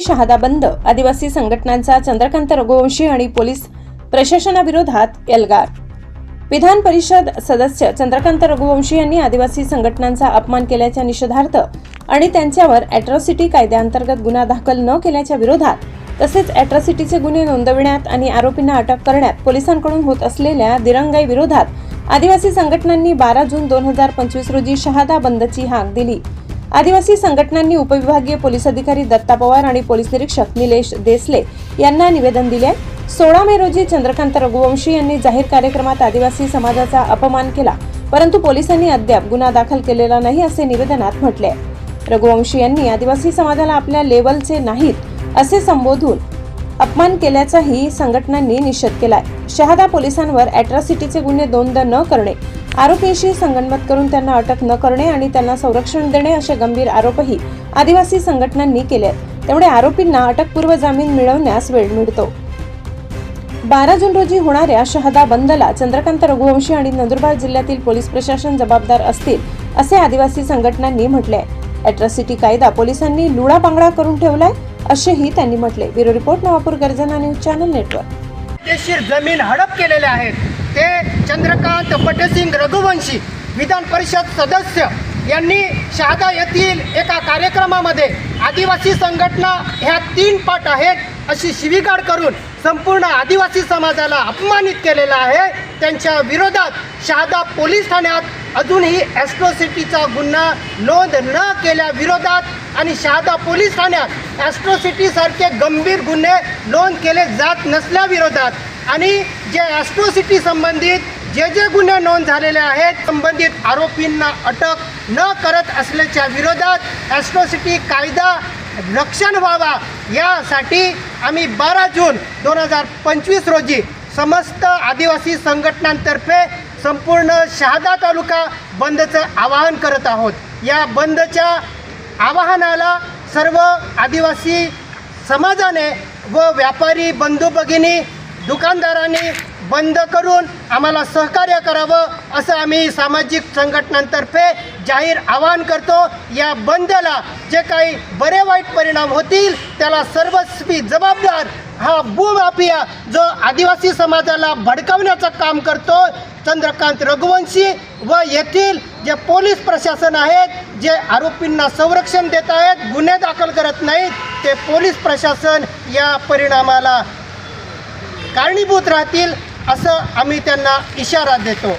शहादा बंद आदिवासी संघटनांचा चंद्रकांत रघुवंशी आणि पोलीस प्रशासनाविरोधात एल्गार. विधान परिषद सदस्य चंद्रकांत रघुवंशी यांनी आदिवासी संघटनांचा अपमान केल्याच्या निषेधार्थ आणि त्यांच्यावर अॅट्रॉसिटी कायद्याअंतर्गत गुन्हा दाखल न केल्याच्या विरोधात तसेच अॅट्रॉसिटीचे गुन्हे नोंदविण्यात आणि आरोपींना अटक करण्यात पोलिसांकडून होत असलेल्या दिरंगाई विरोधात आदिवासी संघटनांनी बारा जून दोन हजार पंचवीस रोजी शहादा बंदची हाक दिली. आदिवासी संघटनांनी उपविभागीय पोलीस अधिकारी दत्ता पवार आणि पोलीस निरीक्षक निलेश देसले यांना निवेदन दिले. सोळा मे रोजी चंद्रकांत रघुवंशी यांनी जाहीर कार्यक्रमात आदिवासी समाजाचा अपमान केला परंतु पोलिसांनी अद्याप गुन्हा दाखल केलेला नाही असे निवेदनात म्हटले. रघुवंशी यांनी आदिवासी समाजाला आपल्या लेवलचे नाहीत असे संबोधून अपमान केल्याचाही संघटनांनी निषेध केलाय. शहादा पोलिसांवर अॅट्रॉसिटीचे गुन्हे दोनदा न करणे आरोपींशी संगणमत करून त्यांना अटक न करणे आणि त्यांना संरक्षण देणे असे गंभीर आरोपही आदिवासी संघटनांनी केले आहेत. त्यामुळे आरोपींना अटकपूर्व जामीन मिळवण्यास वेळ मिळतो. बारा जून रोजी होणाऱ्या शहादा बंदला चंद्रकांत रघुवंशी आणि नंदुरबार जिल्ह्यातील पोलीस प्रशासन जबाबदार असतील असे आदिवासी संघटनांनी म्हटले अॅट्रॉसिटी कायदा पोलिसांनी लुळापांगडा करून ठेवलाय असेही त्यांनी म्हटले ब्युरो रिपोर्ट नवापूर गर्जना न्यूज चॅनल नेटवर्क. जमीन हडप केलेल्या आहेत. चंद्रकांत पटसिंग रघुवंशी विधान परिषद सदस्य यांनी शहादा येथील एका कार्यक्रमामध्ये आदिवासी संघटना ह्या तीन पाठ आहेत अशी शिवीगाड करून संपूर्ण आदिवासी समाजाला अपमानित केलेला आहे. त्यांच्या विरोधात शहादा पोलीस ठाण्यात अजूनही ॲस्ट्रोसिटीचा गुन्हा नोंद न केल्या विरोधात आणि शहादा पोलीस ठाण्यात ॲस्ट्रोसिटीसारखे गंभीर गुन्हे नोंद केले जात नसल्याविरोधात आणि जे ॲस्ट्रोसिटी संबंधित जे जे गुन्हे नोंद झालेले आहेत संबंधित आरोपींना अटक न करत असल्याच्या विरोधात ॲस्ट्रोसिटी कायदा रक्षण व्हावा यासाठी आम्ही बारा जून दोन हजार पंचवीस रोजी समस्त आदिवासी संघटनांतर्फे संपूर्ण शहादा तालुका बंदचं आवाहन करत आहोत. या बंदच्या आवाहनाला सर्व आदिवासी समाजाने व व्यापारी बंधू भगिनी दुकानदारांनी बंद करून आम्हाला सहकार्य करावं असं आम्ही सामाजिक संघटनांतर्फे जाहीर आवाहन करतो या बंदला जे काही बरे वाईट परिणाम होतील त्याला सर्वस्वी जबाबदार हा भूमाफिया जो आदिवासी समाजाला भडकवण्याचं काम करतो चंद्रकांत रघुवंशी व येथील जे पोलीस प्रशासन आहेत जे आरोपींना संरक्षण देत आहेत गुन्हे दाखल करत नाहीत ते पोलीस प्रशासन या परिणामाला कारणीभूत राहतील असं आम्ही त्यांना इशारा देतो.